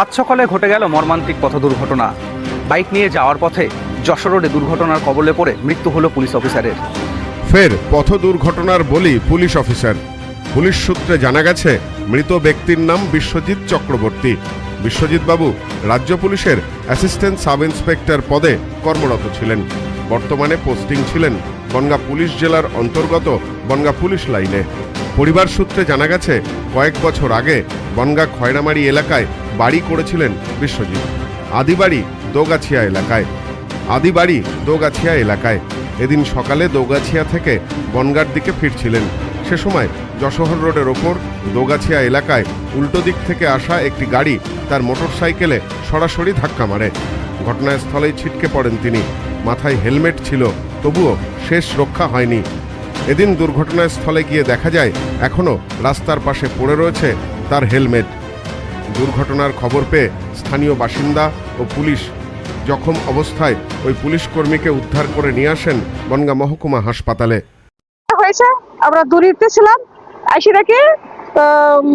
সাত সকালে ঘটে গেল মর্মান্তিক পথ দুর্ঘটনা। বাইক নিয়ে যাওয়ার পথে যশোর রোডে দুর্ঘটনার কবলে পড়ে মৃত্যু হলো পুলিশ অফিসারের। ফের পথ দুর্ঘটনার বলি পুলিশ অফিসার। পুলিশ সূত্রে জানা গেছে, মৃত ব্যক্তির নাম বিশ্বজিৎ চক্রবর্তী। বিশ্বজিৎ বাবু রাজ্য পুলিশের অ্যাসিস্ট্যান্ট সাব ইন্সপেক্টর পদে কর্মরত ছিলেন। বর্তমানে পোস্টিং ছিলেন বনগা পুলিশ জেলার অন্তর্গত বনগা পুলিশ লাইনে। পরিবার সূত্রে জানা গেছে, কয়েক বছর আগে বনগা খয়রামারি এলাকায় বাড়ি করেছিলেন বিশ্বজিৎ। আদিবাড়ি দোগাছিয়া এলাকায়। আদিবাড়ি দোগাছিয়া এলাকায়। এদিন সকালে দোগাছিয়া থেকে বনগার দিকে ফিরছিলেন। সে সময় যশোহর রোডের ওপর দোগাছিয়া এলাকায় উল্টো দিক থেকে আসা একটি গাড়ি তার মোটরসাইকেলে সরাসরি ধাক্কা মারে। ঘটনাস্থলেই ছিটকে পড়েন তিনি। মাথায় হেলমেট ছিল তবুও শেষ রক্ষা হয়নি। এদিন দুর্ঘটনাস্থলে গিয়ে দেখা যায় এখনও রাস্তার পাশে পড়ে রয়েছে তার হেলমেট। দুর্ঘটনার খবর পেয়ে স্থানীয় বাসিন্দা ও পুলিশ জখম অবস্থায় ওই পুলিশ কর্মীকে উদ্ধার করে নিয়ে আসেন বনগা মহকুমা হাসপাতালে। হয়েছে আমরা দূরিতে ছিলাম আইসি দেখি উম,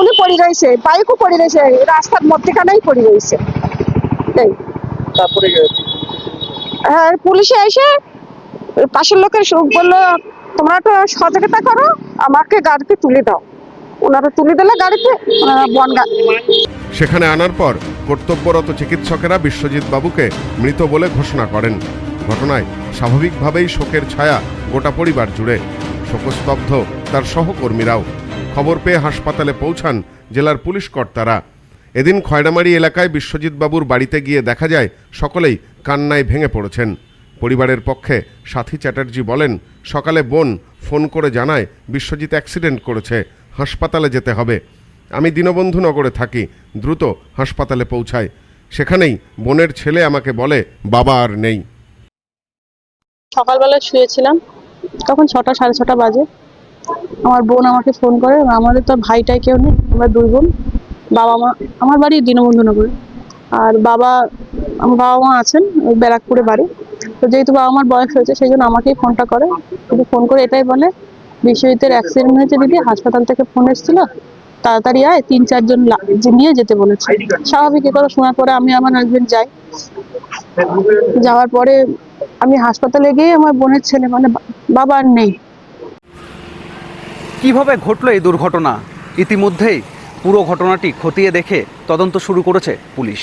উনি পড়ে রয়েছে বাইকও পড়ে রয়েছে রাস্তার মধ্যেখানেই পড়ে রয়েছে। তারপরে হ্যাঁ পুলিশে এসে পাশের লোকের বলল, তোমরা একটু সতর্কতা করো, আমাকে গাড়িতে তুলে দাও। ওনারা তুলে দিলে গাড়িতে বনগা সেখানে আনার পর কর্তব্যরত চিকিৎসকেরা বিশ্বজিৎ বাবুকে মৃত বলে ঘোষণা করেন। ঘটনায় স্বাভাবিকভাবেই শোকের ছায়া গোটা পরিবার জুড়ে। শোকস্তব্ধ তার সহকর্মীরাও। খবর পেয়ে হাসপাতালে পৌঁছান জেলার পুলিশ কর্তারা। এদিন খয়রামারি এলাকায় বিশ্বজিৎ বাবুর বাড়িতে গিয়ে দেখা যায়, সকলেই কান্নায় ভেঙে পড়েছেন। পরিবারের পক্ষে সাথী চ্যাটার্জি বলেন, সকালে বোন ফোন করে জানায়, বিশ্বজিৎ অ্যাক্সিডেন্ট করেছে, হাসপাতালে যেতে হবে। আমি দীনবন্ধু নগরে থাকি, দ্রুত হাসপাতালে পৌঁছাই সেখানেই বোনের ছেলে আমাকে বলে, বাবা আর নেই। সকালবেলা শুয়েছিলাম, তখন ছটা, সাড়ে ছটা বাজে। আমার বোন আমাকে ফোন করে, আমাদের তো ভাইটাই কেউ নেই, আমরা দুই বোন। বাবা মা, আমার বাড়ি দীনবন্ধুনগরে আর বাবা আমার বাবা মা আছেন ব্যারাকপুরে বাড়ি। তো যেহেতু বাবা মার বয়স হয়েছে, সেই জন্য আমাকেই ফোনটা করে। কিন্তু ফোন করে এটাই বলে, বিশ্বজিতের অ্যাক্সিডেন্ট হয়েছে দিদি, হাসপাতাল থেকে ফোন এসেছিল। তাড়াতাড়ি আয়, তিন চারজন নিয়ে যেতে বলেছে। স্বাভাবিক এ কথা শোনার পরে আমি আমার হাজবেন্ড যাই। যাওয়ার পরে আমি হাসপাতালে গিয়ে আমার বোনের ছেলে মানে বাবা আর নেই। কীভাবে ঘটলো এই দুর্ঘটনা? ইতিমধ্যেই পুরো ঘটনাটি খতিয়ে দেখে তদন্ত শুরু করেছে পুলিশ।